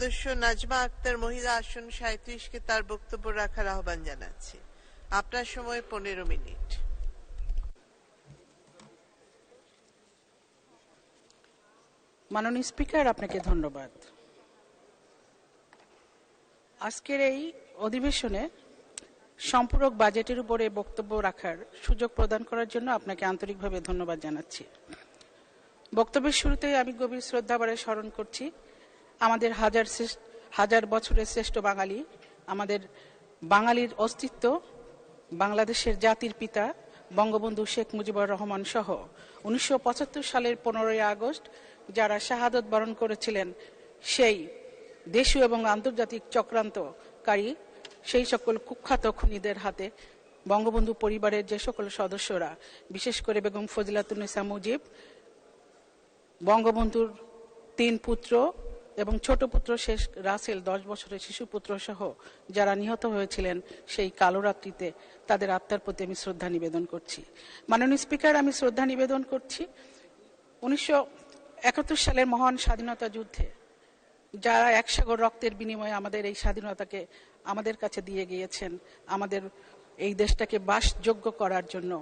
সদস্য নাজমা আক্তার মহিলা আসন সাঁত্রিশকে তার বক্তব্য রাখার আহ্বান জানাচ্ছি। আপনার সময় পনেরো মিনিট। মাননীয় স্পিকার, আপনাকে ধন্যবাদ। আজকের এই অধিবেশনে সম্পূরক বাজেটের উপরে বক্তব্য রাখার সুযোগ প্রদান করার জন্য আপনাকে আন্তরিকভাবে ধন্যবাদ জানাচ্ছি। বক্তব্যের শুরুতে আমি গভীর শ্রদ্ধাভরে স্মরণ করছি আমাদের হাজার হাজার বছরের শ্রেষ্ঠ বাঙালি, আমাদের বাঙালির অস্তিত্ব, বাংলাদেশের জাতির পিতা বঙ্গবন্ধু শেখ মুজিবুর রহমান সহ। উনিশশো পঁচাত্তর সালের পনেরোই আগস্ট যারা শাহাদত বরণ করেছিলেন, সেই দেশীয় এবং আন্তর্জাতিক চক্রান্তকারী, সেই সকল কুখ্যাত খুনিদের হাতে বঙ্গবন্ধু পরিবারের যে সকল সদস্যরা, বিশেষ করে বেগম ফজিলাতুন্নেসা মুজিব, বঙ্গবন্ধুর তিন পুত্র এবং ছোট পুত্র শেষ রাসেল, দশ বছরের শিশু পুত্র সহ যারা নিহত হয়েছিলেন সেই কালো রাত্রিতে তাদের আত্মার প্রতি আমি শ্রদ্ধা নিবেদন করছি। মাননীয় স্পিকার, আমি শ্রদ্ধা নিবেদন করছি উনিশশো একাত্তর সালের মহান স্বাধীনতা যুদ্ধে, যারা একসাগর রক্তের বিনিময়ে আমাদের এই স্বাধীনতাকে আমাদের কাছে দিয়ে গিয়েছেন, আমাদের এই দেশটাকে বাসযোগ্য করার জন্য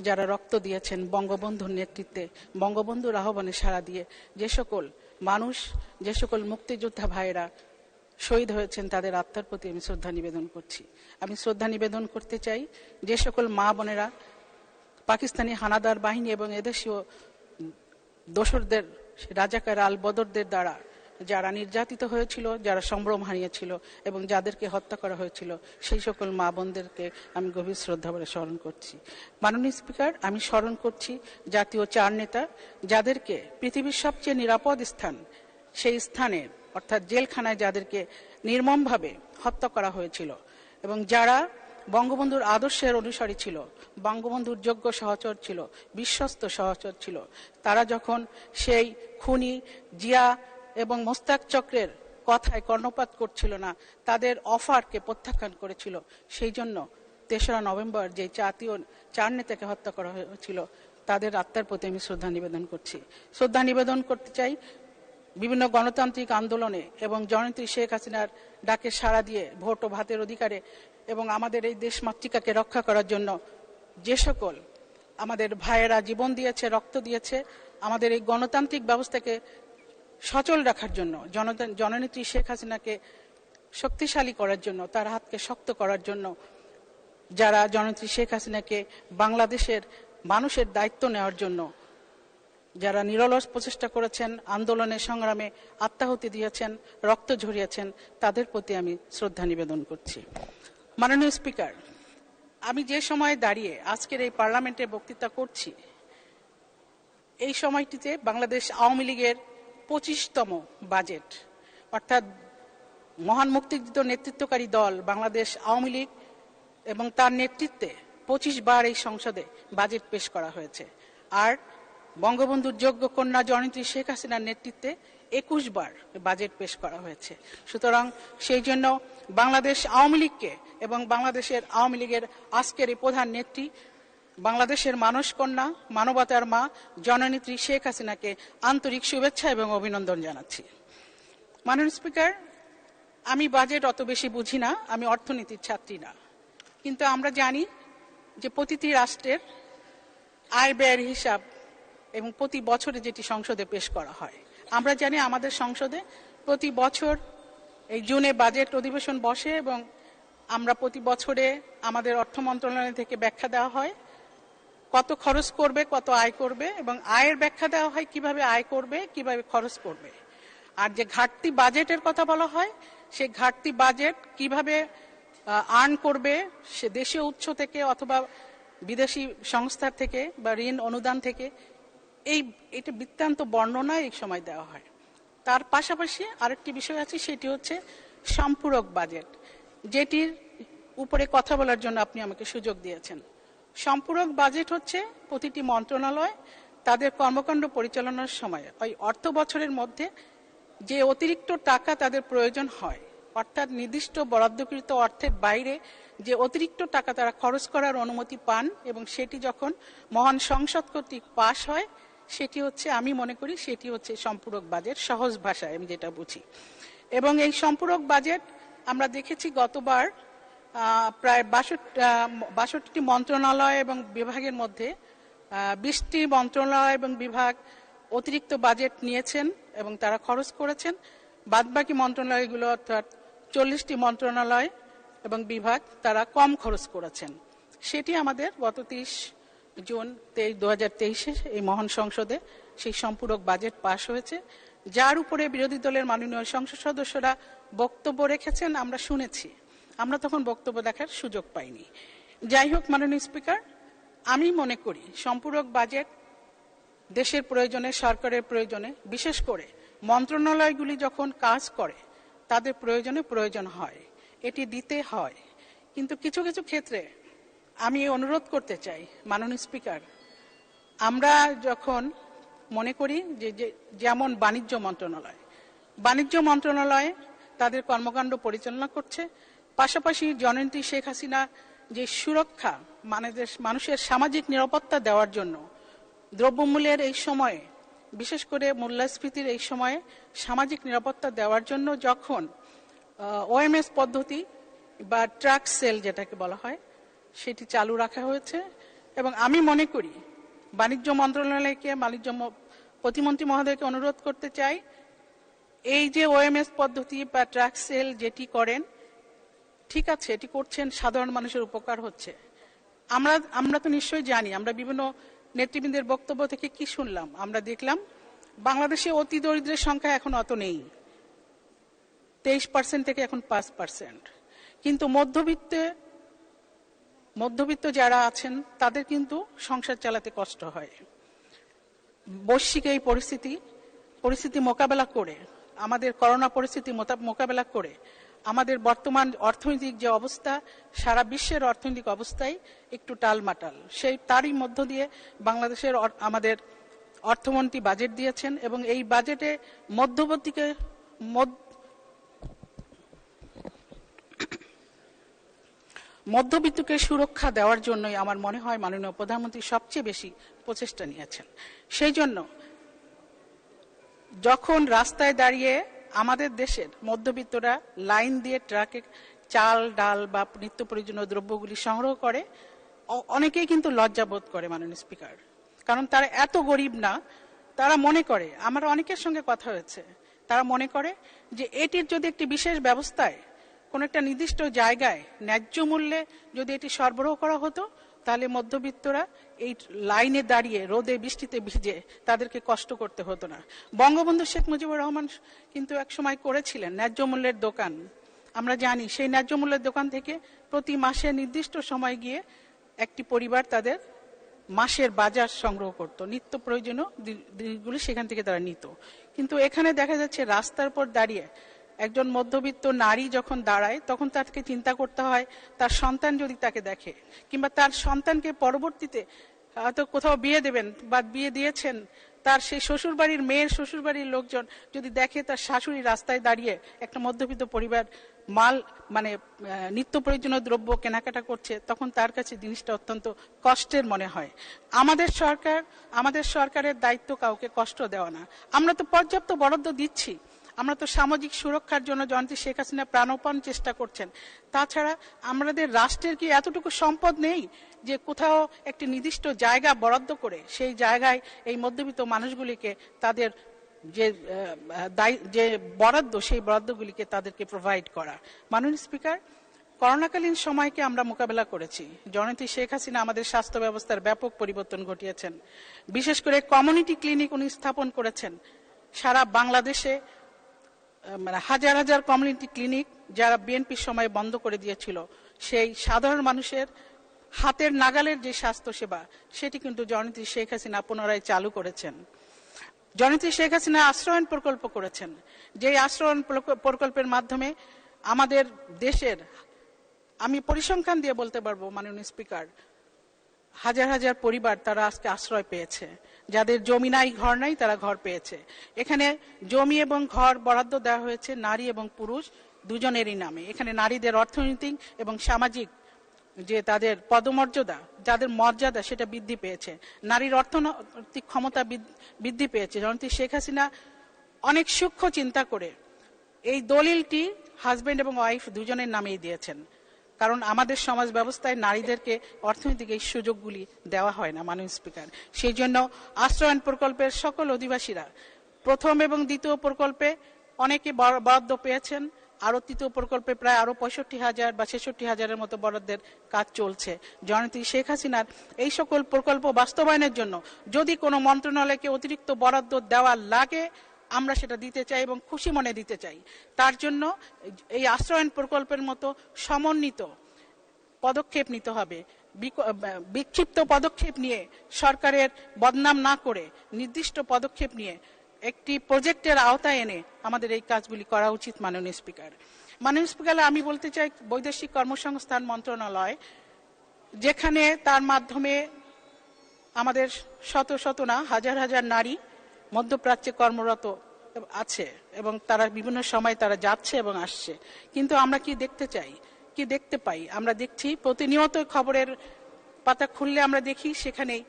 যারা রক্ত দিয়েছেন, বঙ্গবন্ধুর নেতৃত্বে, বঙ্গবন্ধুর আহ্বানে সাড়া দিয়ে যে সকল মানুষ, যে সকল মুক্তিযোদ্ধা ভাইয়েরা শহীদ হয়েছেন, তাদের আত্মার প্রতি আমি শ্রদ্ধা নিবেদন করছি। আমি শ্রদ্ধা নিবেদন করতে চাই যে সকল মা বোনেরা, পাকিস্তানি হানাদার বাহিনী এবং এদেশীয় দোসরদের, রাজাকার আল বদরদের দ্বারা যারা নির্যাতিত হয়েছিল, যারা সম্ভ্রম হারিয়েছিল এবং যাদেরকে হত্যা করা হয়েছিল, সেই সকল মা বোনদেরকে আমি গভীর শ্রদ্ধা ভরে স্মরণ করছি। মাননীয় স্পিকার, আমি স্মরণ করছি জাতীয় চার নেতা যাদেরকে পৃথিবীর সবচেয়ে নিরাপদ স্থান, সেই স্থানে, অর্থাৎ জেলখানায় যাদেরকে নির্মমভাবে হত্যা করা হয়েছিল এবং যারা বঙ্গবন্ধুর আদর্শের অনুসারী ছিল, বঙ্গবন্ধুর যোগ্য সহচর ছিল, বিশ্বস্ত সহচর ছিল, তারা যখন সেই খুনি জিয়া এবং মোস্তাক চক্রের কথায় কর্ণপাত করছিল না, তাদের অফারকে প্রত্যাখ্যান করেছিল। সেই জন্য তেসরা নভেম্বর যে জাতীয় চার নেতাকে হত্যা করা হয়েছিল, তাদের আত্মার প্রতি আমি শ্রদ্ধা নিবেদন করছি। শ্রদ্ধা নিবেদন করতে চাই বিভিন্ন গণতান্ত্রিক আন্দোলনে এবং জননেত্রী শেখ হাসিনার ডাকে সাড়া দিয়ে ভোট ও ভাতের অধিকারে এবং আমাদের এই দেশ মাতৃকাকে রক্ষা করার জন্য যে সকল আমাদের ভাইয়েরা জীবন দিয়েছে, রক্ত দিয়েছে, আমাদের এই গণতান্ত্রিক ব্যবস্থাকে সচল রাখার জন্য জননেত্রী শেখ হাসিনাকে শক্তিশালী করার জন্য, তার হাতকে শক্ত করার জন্য যারা জননেত্রী শেখ হাসিনাকে বাংলাদেশের মানুষের দায়িত্ব নেওয়ার জন্য যারা নিরলস প্রচেষ্টা করেছেন আন্দোলনের সংগ্রামে আত্মাহুতি দিয়েছেন, রক্ত ঝরিয়েছেন, তাদের প্রতি আমি শ্রদ্ধা নিবেদন করছি। মাননীয় স্পিকার, আমি যে সময়ে দাঁড়িয়ে আজকের এই পার্লামেন্টে বক্তৃতা করছি, এই সময়টিতে বাংলাদেশ আওয়ামী লীগের পঁচিশতম বাজেট। অর্থাৎ মহান মুক্তিযুদ্ধ নেতৃত্বকারী দল বাংলাদেশ আওয়ামী লীগ এবং তার নেতৃত্বে পঁচিশ বার এই সংসদে বাজেট পেশ করা হয়েছে। আর বঙ্গবন্ধুর যোগ্য কন্যা জয়ন্তী শেখ হাসিনার নেতৃত্বে একুশ বার বাজেট পেশ করা হয়েছে। সুতরাং সেই জন্য বাংলাদেশ আওয়ামী লীগকে এবং বাংলাদেশের আওয়ামী লীগের আজকের এই প্রধান নেত্রী বাংলাদেশের মানুষ কন্যা মানবতার মা জননেত্রী শেখ হাসিনাকে আন্তরিক শুভেচ্ছা এবং অভিনন্দন জানাচ্ছি। মাননীয় স্পিকার, আমি বাজেট অত বেশি বুঝি না, আমি অর্থনীতির ছাত্রী না। কিন্তু আমরা জানি যে প্রতিটি রাষ্ট্রের আয় ব্যয়ের হিসাব এবং প্রতি বছরে যেটি সংসদে পেশ করা হয়। আমরা জানি আমাদের সংসদে প্রতি বছর এই জুনে বাজেট অধিবেশন বসে এবং আমরা প্রতি বছরে আমাদের অর্থ মন্ত্রণালয় থেকে ব্যাখ্যা দেওয়া হয়। কত খরচ করবে, কত আয় করবে এবং আয়ের ব্যাখ্যা দেওয়া হয় কীভাবে আয় করবে, কীভাবে খরচ করবে। আর যে ঘাটতি বাজেটের কথা বলা হয় সেই ঘাটতি বাজেট কীভাবে আর্ন করবে, সে দেশীয় উৎস থেকে অথবা বিদেশি সংস্থার থেকে বা ঋণ অনুদান থেকে, এই, এটা বৃত্তান্ত বর্ণনা এই সময় দেওয়া হয়। তার পাশাপাশি আরেকটি বিষয় আছে, সেটি হচ্ছে সম্পূরক বাজেট। যেটির উপরে কথা বলার জন্য আপনি আমাকে সুযোগ দিয়েছেন। সম্পূরক বাজেট হচ্ছে প্রতিটি মন্ত্রণালয় তাদের কর্মকাণ্ড পরিচালনার সময়। ওই অর্থ বছরের মধ্যে যে অতিরিক্ত টাকা তাদের প্রয়োজন হয়, অর্থাৎ নির্দিষ্ট বরাদ্দকৃত অর্থের বাইরে যে অতিরিক্ত টাকা তারা খরচ করার অনুমতি পান এবং সেটি যখন মহান সংসদ কর্তৃক পাশ হয়, সেটি হচ্ছে, আমি মনে করি সেটি হচ্ছে সম্পূরক বাজেট, সহজ ভাষায় আমি যেটা বুঝি। এবং এই সম্পূরক বাজেট আমরা দেখেছি গতবার প্রায় বাষট্টি মন্ত্রণালয় এবং বিভাগের মধ্যে বিশটি মন্ত্রণালয় এবং বিভাগ অতিরিক্ত বাজেট নিয়েছেন এবং তারা খরচ করেছেন। বাদবাকি মন্ত্রণালয়গুলো অর্থাৎ চল্লিশটি মন্ত্রণালয় এবং বিভাগ তারা কম খরচ করেছেন। সেটি আমাদের গত তিরিশ জুন তেইশ দু হাজার তেইশে এই মহান সংসদে সেই সম্পূরক বাজেট পাশ হয়েছে। যার উপরে বিরোধী দলের মাননীয় সংসদ সদস্যরা বক্তব্য রেখেছেন, আমরা শুনেছি। আমরা তখন বক্তব্য দেখার সুযোগ পাইনি। যাই হোক, মাননীয় স্পিকার, আমি মনে করি সম্পূরক বাজেট দেশের প্রয়োজনে, সরকারের প্রয়োজনে, বিশেষ করে মন্ত্রণালয়গুলি যখন কাজ করে, তাদের প্রয়োজনে প্রয়োজন হয়, এটি দিতে হয়। কিন্তু কিছু কিছু ক্ষেত্রে আমি অনুরোধ করতে চাই, মাননীয় স্পিকার, আমরা যখন মনে করি যে যেমন বাণিজ্য মন্ত্রণালয় বাণিজ্য মন্ত্রণালয় তাদের কর্মকাণ্ড পরিচালনা করছে পাশাপাশি জননেত্রী শেখ হাসিনা যে সুরক্ষা মানে দেশ- মানুষের সামাজিক নিরাপত্তা দেওয়ার জন্য দ্রব্যমূল্যের এই সময়ে, বিশেষ করে মূল্যস্ফীতির এই সময়ে সামাজিক নিরাপত্তা দেওয়ার জন্য যখন ওএমএস পদ্ধতি বা ট্রাক সেল যেটাকে বলা হয়, সেটি চালু রাখা হয়েছে এবং আমি মনে করি বাণিজ্য মন্ত্রণালয়কে, বাণিজ্য প্রতিমন্ত্রী মহোদয়কে অনুরোধ করতে চাই, এই যে ওএমএস পদ্ধতি বা ট্রাক সেল যেটি করেন ঠিক আছে, এটি করছেন সাধারণ মানুষের উপকার হচ্ছে। আমরা আমরা তো নিশ্চয়ই জানি, আমরা বিভিন্ন নেতৃবৃন্দের বক্তব্য থেকে কি শুনলাম? আমরা দেখলাম, বাংলাদেশে অতি দরিদ্রের সংখ্যা এখন অত নেই। তেইশ পার্সেন্ট থেকে এখন পাঁচ পার্সেন্ট কিন্তু মধ্যবিত্তে, মধ্যবিত্ত যারা আছেন, তাদের কিন্তু সংসার চালাতে কষ্ট হয়। বৈশ্বিক এই পরিস্থিতি পরিস্থিতি মোকাবেলা করে, আমাদের করোনা পরিস্থিতি মোকাবেলা করে আমাদের বর্তমান অর্থনৈতিক যে অবস্থা, সারা বিশ্বের অর্থনৈতিক অবস্থায় একটু টালমাটাল। সেই তারই মধ্য দিয়ে বাংলাদেশের আমাদের অর্থমন্ত্রী বাজেট দিয়েছেন এবং এই বাজেটে মধ্যবর্তীকে মধ্য- মধ্যবিত্তকে সুরক্ষা দেওয়ার জন্যই আমার মনে হয় মাননীয় প্রধানমন্ত্রী সবচেয়ে বেশি প্রচেষ্টা নিয়েছেন। সেই জন্য যখন রাস্তায় দাঁড়িয়ে আমাদের দেশের মধ্যবিত্তরা লাইন দিয়ে ট্রাকে চাল, ডাল বা নিত্য প্রয়োজনীয় দ্রব্যগুলি সংগ্রহ করে অনেকেই কিন্তু লজ্জাবোধ করে মাননীয় স্পিকার। কারণ তারা এত গরিব না, তারা মনে করে, আমার অনেকের সঙ্গে কথা হয়েছে, তারা মনে করে যে এটির যদি একটি বিশেষ ব্যবস্থায় কোন একটা নির্দিষ্ট জায়গায় ন্যায্য মূল্যে যদি এটি সরবরাহ করা হতো তাহলে মধ্যবিত্তরা এই লাইনে দাঁড়িয়ে রোদে, বৃষ্টিতে ভিজে তাদেরকে কষ্ট করতে হতো না। বঙ্গবন্ধু শেখ মুজিবুর রহমান কিন্তু এক সময় করেছিলেন ন্যায্য মূল্যের দোকান। আমরা জানি সেই ন্যায্য মূল্যের দোকান থেকে প্রতি মাসে নির্দিষ্ট সময় গিয়ে একটি পরিবার তাদের মাসের বাজার সংগ্রহ করত। নিত্য প্রয়োজনীয় দি- জিনিসগুলি সেখান থেকে তারা নিত। কিন্তু এখানে দেখা যাচ্ছে রাস্তার পর দাঁড়িয়ে একজন মধ্যবিত্ত নারী যখন দাঁড়ায়, তখন তাকে চিন্তা করতে হয়, তার সন্তান যদি তাকে দেখে, কিংবা তার সন্তানকে পরবর্তীতে হয়তো কোথাও বিয়ে দেবেন বা বিয়ে দিয়েছেন, তার সেই শ্বশুরবাড়ির মেয়ের শ্বশুরবাড়ির লোকজন যদি দেখে তার শাশুড়ি রাস্তায় দাঁড়িয়ে একটা মধ্যবিত্ত পরিবার মাল মানে নিত্য প্রয়োজনীয় দ্রব্য কেনাকাটা করছে, তখন তার কাছে জিনিসটা অত্যন্ত কষ্টের মনে হয়। আমাদের সরকার, আমাদের সরকারের দায়িত্ব কাউকে কষ্ট দেওয়া না। আমরা তো পর্যাপ্ত বরাদ্দ দিচ্ছি। আমরা তো সামাজিক সুরক্ষার জন্য জয়ন্তী শেখ হাসিনা প্রাণপণ চেষ্টা করছেন। তাছাড়া আমাদের রাষ্ট্রের কি এতটুকু সম্পদ নেই যে কোথাও একটি নির্দিষ্ট জায়গা বরাদ্দ করে সেই জায়গায় এই মধ্যবিত্ত মানুষগুলিকে তাদের যে যে বরাদ্দ, সেই বরাদ্দগুলিকে তাদেরকে প্রোভাইড করা। মাননীয় স্পিকার, করোনাকালীন সময়কে আমরা মোকাবেলা করেছি। জননেত্রী শেখ হাসিনা আমাদের স্বাস্থ্য ব্যবস্থার ব্যাপক পরিবর্তন ঘটিয়েছেন। বিশেষ করে কমিউনিটি ক্লিনিক উনি স্থাপন করেছেন। সারা বাংলাদেশে মানে হাজার হাজার কমিউনিটি ক্লিনিক যারা বিএনপির সময় বন্ধ করে দিয়েছিল, সেই সাধারণ মানুষের হাতের নাগালের যে স্বাস্থ্য সেবা, সেটি কিন্তু জননেত্রী শেখ হাসিনা পুনরায় চালু করেছেন। জননেত্রী শেখ হাসিনা আশ্রয়ন প্রকল্প করেছেন। যে আশ্রয়ন প্রকল্পের মাধ্যমে আমাদের দেশের, আমি পরিসংখ্যান দিয়ে বলতে পারব, মাননীয় স্পিকার, হাজার হাজার পরিবার তারা আজকে আশ্রয় পেয়েছে। যাদের জমি নাই, ঘর নাই, তারা ঘর পেয়েছে। এখানে জমি এবং ঘর বরাদ্দ দেওয়া হয়েছে নারী এবং পুরুষ দুজনেরই নামে। এখানে নারীদের অর্থনৈতিক এবং সামাজিক যে তাদের পদমর্যাদা, যাদের মর্যাদা, সেটা বৃদ্ধি পেয়েছে। নারীর অর্থনৈতিক ক্ষমতা বৃদ্ধি পেয়েছে। জনতি শেখ হাসিনা অনেক সূক্ষ্ম চিন্তা করে এই দলিলটি হাজবেন্ড এবং ওয়াইফ দুজনের নামেই দিয়েছেন। কারণ আমাদের সমাজ ব্যবস্থায় নারীদেরকে অর্থনৈতিক এই সুযোগগুলি দেওয়া হয় না, মাননীয় স্পিকার। সেই জন্য আশ্রয়ন প্রকল্পের সকল অধিবাসীরা প্রথম এবং দ্বিতীয় প্রকল্পে অনেকে বর- বরাদ্দ পেয়েছেন আরও তৃতীয় প্রকল্পে প্রায় আরও পঁয়ষট্টি হাজার বা ছেষট্টি হাজারের মতো বরাদ্দের কাজ চলছে। জননেত্রী শেখ হাসিনার এই সকল প্রকল্প বাস্তবায়নের জন্য যদি কোনো মন্ত্রণালয়কে অতিরিক্ত বরাদ্দ দেওয়া লাগে আমরা সেটা দিতে চাই এবং খুশি মনে দিতে চাই। তার জন্য এই আশ্রয়ন প্রকল্পের মতো সমন্বিত পদক্ষেপ নিতে হবে। বিক্ষিপ্ত পদক্ষেপ নিয়ে সরকারের বদনাম না করে নির্দিষ্ট পদক্ষেপ নিয়ে একটি প্রজেক্টের আওতায় এনে আমাদের এই কাজগুলি করা উচিত মাননীয় স্পিকার। মাননীয় স্পিকার, আমি বলতে চাই বৈদেশিক কর্মসংস্থান মন্ত্রণালয়, যেখানে তার মাধ্যমে আমাদের শত শত না, হাজার হাজার নারী মধ্যপ্রাচ্যে কর্মরত আছে এবং তারা বিভিন্ন সময় তারা যাচ্ছে এবং আসছে। কিন্তু আমরা কি দেখতে চাই? কি দেখতে পাই? আমরা দেখছি প্রতিনিয়ত খবরের পাতা খুললে আমরা দেখি সেখানেই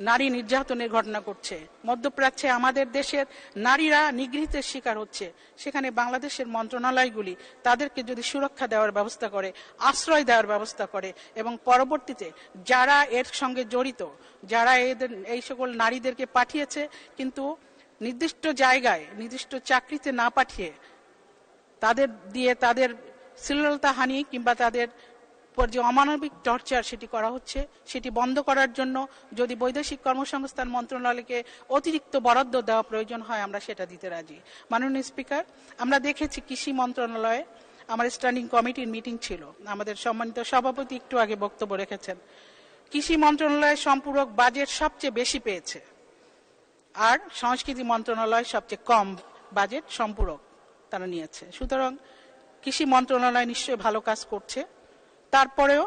নারী নির্যাতনের ঘটনা ঘটছে। মধ্যপ্রাচ্যে আমাদের দেশের নারীরা নিগৃহীতের শিকার হচ্ছে। সেখানে বাংলাদেশের মন্ত্রণালয়গুলি তাদেরকে যদি সুরক্ষা দেওয়ার ব্যবস্থা করে, আশ্রয় দেওয়ার ব্যবস্থা করে এবং পরবর্তীতে যারা এর সঙ্গে জড়িত, যারা এদের, এই সকল নারীদেরকে পাঠিয়েছে, কিন্তু নির্দিষ্ট জায়গায়, নির্দিষ্ট চাকরিতে না পাঠিয়ে তাদের দিয়ে তাদের শ্লীলতা হানি কিংবা তাদের উপর যে অমানবিক টর্চার সেটি করা হচ্ছে, সেটি বন্ধ করার জন্য যদি বৈদেশিক কর্মসংস্থান মন্ত্রণালয়কে অতিরিক্ত বরাদ্দ দেওয়া প্রয়োজন হয়, আমরা সেটা দিতে রাজি। মাননীয় স্পিকার, আমরা দেখেছি কৃষি মন্ত্রণালয়ে আমার স্ট্যান্ডিং কমিটির মিটিং ছিল। আমাদের সম্মানিত সভাপতি একটু আগে বক্তব্য রেখেছেন। কৃষি মন্ত্রণালয় সম্পূরক বাজেট সবচেয়ে বেশি পেয়েছে। আর সংস্কৃতি মন্ত্রণালয় সবচেয়ে কম বাজেট সম্পূরক তারা নিয়েছে। সুতরাং কৃষি মন্ত্রণালয় নিশ্চয়ই ভালো কাজ করছে। তারপরেও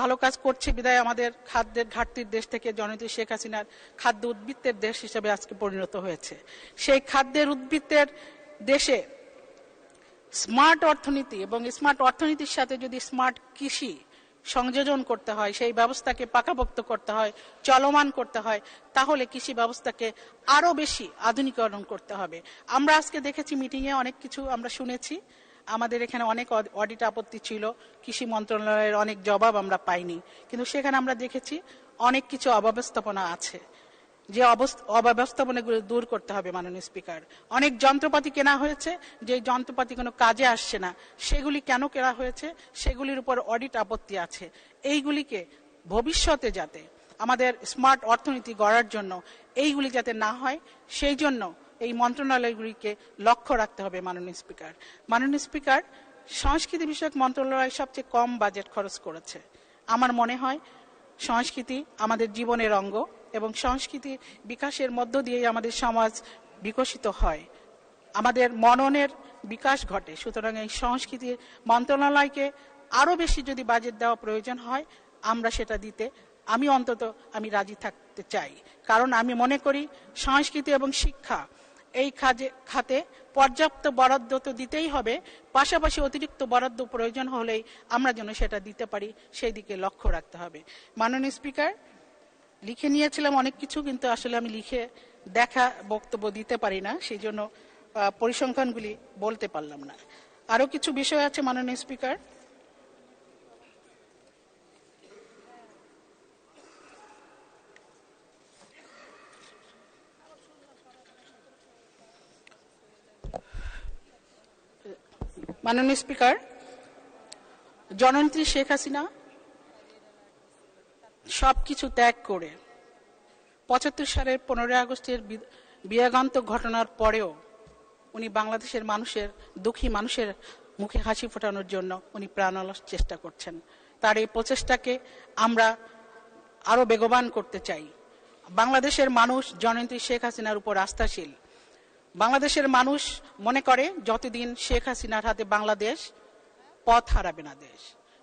ভালো কাজ করছে বিদায় আমাদের খাদ্যের ঘাটতির দেশ থেকে জননেত্রী শেখ হাসিনার খাদ্য উদ্বৃত্তের দেশ হিসেবে আজকে পরিণত হয়েছে। সেই খাদ্যের উদ্বৃত্তের দেশে স্মার্ট অর্থনীতি এবং স্মার্ট অর্থনীতির সাথে যদি স্মার্ট কৃষি সংযোজন করতে হয়, সেই ব্যবস্থাকে পাকাপোক্ত করতে হয়, চলমান করতে হয়, তাহলে কৃষি ব্যবস্থাকে আরও বেশি আধুনিকরণ করতে হবে। আমরা আজকে দেখেছি মিটিংয়ে অনেক কিছু আমরা শুনেছি। আমাদের এখানে অনেক অডিট আপত্তি ছিল, কৃষি মন্ত্রণালয়ের অনেক জবাব আমরা পাইনি। কিন্তু সেখানে আমরা দেখেছি অনেক কিছু অব্যবস্থাপনা আছে, যে অব্যবস্থাপনাগুলো দূর করতে হবে মাননীয় স্পিকার। অনেক যন্ত্রপাতি কেনা হয়েছে, যে যন্ত্রপাতি কোনো কাজে আসছে না, সেগুলি কেন কেনা হয়েছে, সেগুলির উপর অডিট আপত্তি আছে। এইগুলিকে ভবিষ্যতে যাতে আমাদের স্মার্ট অর্থনীতি গড়ার জন্য এইগুলি যাতে না হয়, সেই জন্য এই মন্ত্রণালয়গুলিকে লক্ষ্য রাখতে হবে মাননীয় স্পিকার। মাননীয় স্পিকার, সংস্কৃতি বিষয়ক মন্ত্রণালয় সবচেয়ে কম বাজেট খরচ করেছে। আমার মনে হয় সংস্কৃতি আমাদের জীবনের অঙ্গ এবং সংস্কৃতি বিকাশের মধ্য দিয়েই আমাদের সমাজ বিকশিত হয়। আমাদের মননের বিকাশ ঘটে। সুতরাং এই সংস্কৃতি মন্ত্রণালয়কে আরও বেশি যদি বাজেট দেওয়া প্রয়োজন হয়, আমরা সেটা দিতে আমি অন্তত আমি রাজি থাকতে চাই। কারণ আমি মনে করি সংস্কৃতি এবং শিক্ষা এই খাজে খাতে পর্যাপ্ত বরাদ্দ তো দিতেই হবে, পাশাপাশি অতিরিক্ত বরাদ্দ প্রয়োজন হলেই আমরা যেন সেটা দিতে পারি, সেই দিকে লক্ষ্য রাখতে হবে। মাননীয় স্পিকার, লিখে নিয়েছিলাম অনেক কিছু, কিন্তু আসলে আমি লিখে দেখা বক্তব্য দিতে পারি না, সেই জন্য পরিসংখ্যানগুলি বলতে পারলাম না। আরও কিছু বিষয় আছে মাননীয় স্পিকার? মাননীয় স্পিকার, জননেত্রী শেখ হাসিনা সবকিছু ত্যাগ করে পঁচাত্তর সালের পনেরোই আগস্টের বি- বিয়োগান্তক ঘটনার পরেও উনি বাংলাদেশের মানুষের, দুঃখী মানুষের মুখে হাসি ফোটানোর জন্য উনি প্রাণালস চেষ্টা করছেন। তার এই প্রচেষ্টাকে আমরা আরও বেগবান করতে চাই। বাংলাদেশের মানুষ জননেত্রী শেখ হাসিনার উপর আস্থাশীল। বাংলাদেশের মানুষ মনে করে, যতদিন শেখ হাসিনার হাতে বাংলাদেশ, পথ হারাবে না দেশ।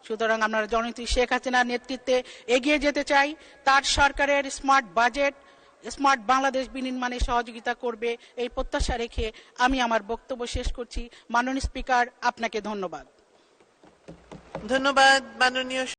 সুতরাং আমরা জননেত্রী শেখ হাসিনার নেতৃত্বে এগিয়ে যেতে চাই। তার সরকারের স্মার্ট বাজেট, স্মার্ট বাংলাদেশ বিনির্মাণে সহযোগিতা করবে, এই প্রত্যাশা রেখে আমি আমার বক্তব্য শেষ করছি। মাননীয় স্পিকার, আপনাকে ধন্যবাদ। ধন্যবাদ, মাননীয়